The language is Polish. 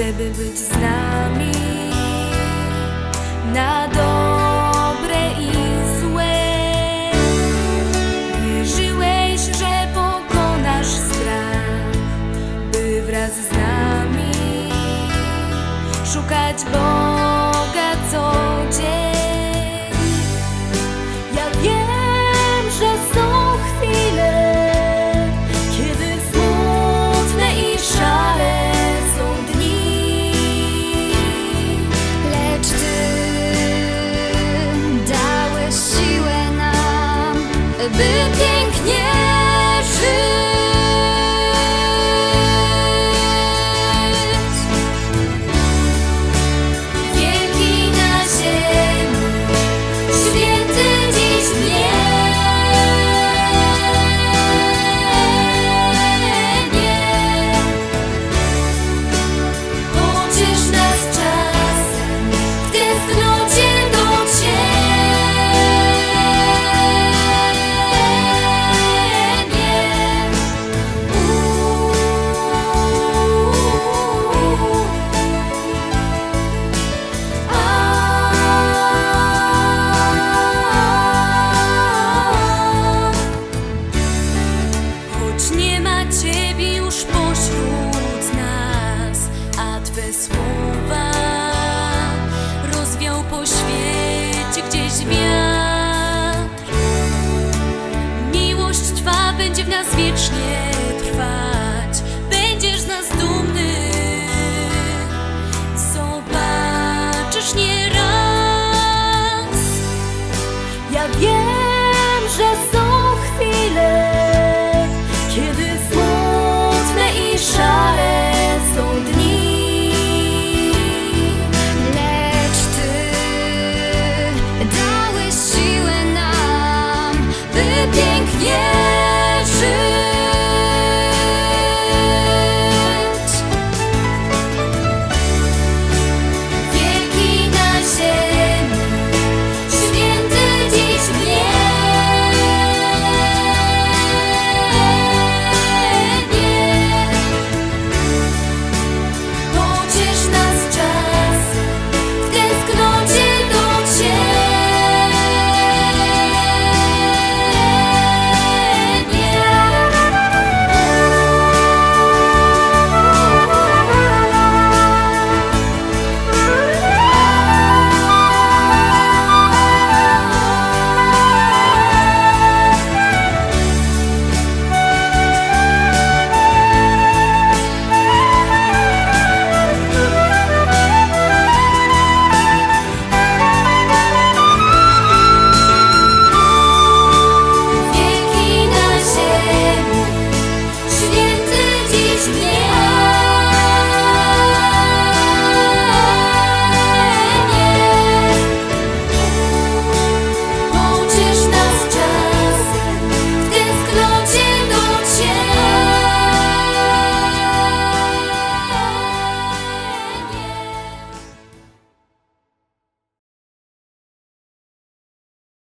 żeby być z nami na dobre i złe. Wierzyłeś, że pokonasz strach, by wraz z nami szukać Boga by pięknie Twe słowa rozwiał po świecie gdzieś wiatr. Miłość Twa będzie w nas